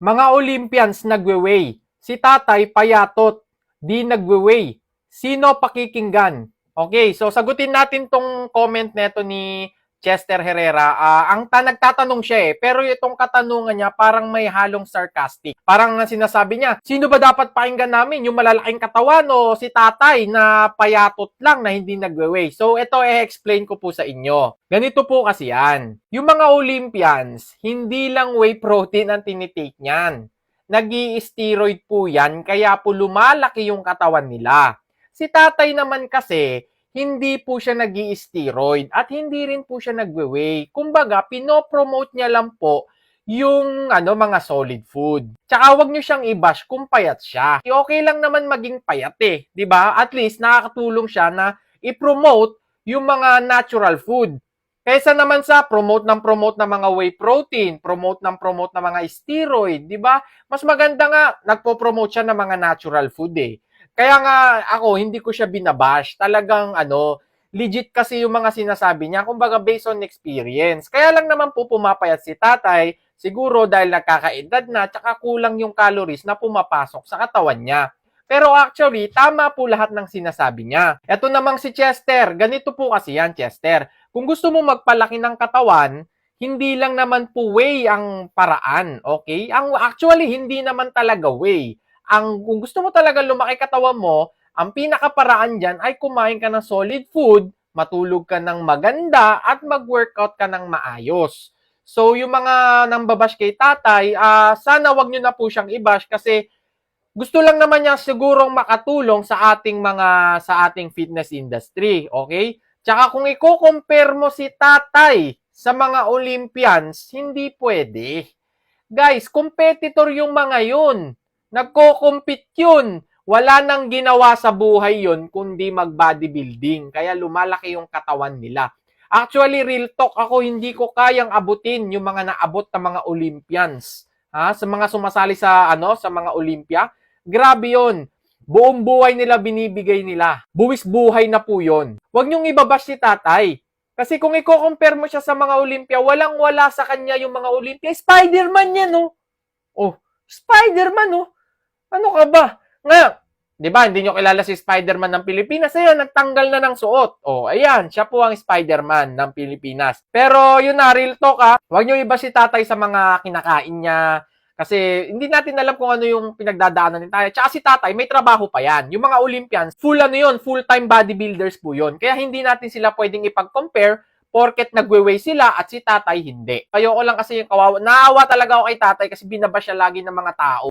Mga Olympians nagwe-weigh. Si tatay payatot. Di nagwe-weigh. Sino pakikinggan? Okay, so sagutin natin tong comment neto ni Chester Herrera. Ah, ang ta nagtatanong siya eh, pero itong katanungan niya parang may halong sarcastic. Parang nga sinasabi niya, sino ba dapat pakinggan namin? Yung malalaking katawan o si tatay na payatot lang na hindi nagwe-weigh? So ito i-explain ko po sa inyo. Ganito po kasi yan. Yung mga Olympians, hindi lang whey protein ang tinitake niyan. nag steroid po yan, kaya po lumalaki yung katawan nila. Si tatay naman kasi, hindi po siya nag steroid at hindi rin po siya nagwe-weigh. Kumbaga, pinopromote niya lang po yung ano mga solid food. Tsaka wag niyo siyang i-bash kung payat siya. Okay lang naman maging payat eh, 'di ba? At least nakakatulong siya na i-promote yung mga natural food. Kaysa naman sa promote ng promote ng mga whey protein, promote ng promote ng mga steroid, 'di ba? Mas maganda nga nagpo-promote siya ng mga natural food eh. Kaya nga ako hindi ko siya binabash. Talagang ano, legit kasi yung mga sinasabi niya, kumbaga based on experience. Kaya lang naman po pumapayat si tatay, siguro dahil nakakaedad na, tsaka kulang yung calories na pumapasok sa katawan niya. Pero actually, tama po lahat ng sinasabi niya. Ito namang si Chester, ganito po kasi yan, Chester. Kung gusto mo magpalaki ng katawan, hindi lang naman po way ang paraan, okay? Ang actually hindi naman talaga way. Ang kung gusto mo talaga lumaki katawan mo, ang pinakaparaan diyan ay kumain ka ng solid food, matulog ka ng maganda at mag-workout ka ng maayos. So yung mga nambabash kay tatay, ah sana wag niyo na po siyang i-bash kasi gusto lang naman niya sigurong makatulong sa ating mga sa ating fitness industry, okay? Tsaka kung i-compare mo si tatay sa mga Olympians, hindi pwede. Guys, competitor yung mga yun. Nagko-compete yun. Wala nang ginawa sa buhay yun kundi mag-bodybuilding. Kaya lumalaki yung katawan nila. Actually, real talk ako, hindi ko kayang abutin yung mga naabot ng mga Olympians. Ha? Sa mga sumasali sa ano sa mga Olympia. Grabe yon. Buong buhay nila binibigay nila. Buwis buhay na po yon. Huwag niyong ibabash si tatay. Kasi kung i-compare mo siya sa mga Olympia, walang-wala sa kanya yung mga Olympia. Spider-Man yan, no? Oh, Spider-Man, no? Ano ka ba? Nga, di ba, hindi nyo kilala si Spider-Man ng Pilipinas. Ayan, nagtanggal na ng suot. Oh, ayan, siya po ang Spider-Man ng Pilipinas. Pero yun na, real talk ha. Huwag nyo iba si tatay sa mga kinakain niya. Kasi hindi natin alam kung ano yung pinagdadaanan ni tatay. Tsaka si tatay, may trabaho pa yan. Yung mga Olympians, full ano yun, full-time bodybuilders po yun. Kaya hindi natin sila pwedeng ipag-compare porket nagwe-weigh sila at si tatay hindi. Ayoko lang kasi yung kawawa. Naawa talaga ako kay tatay kasi binaba siya lagi ng mga tao.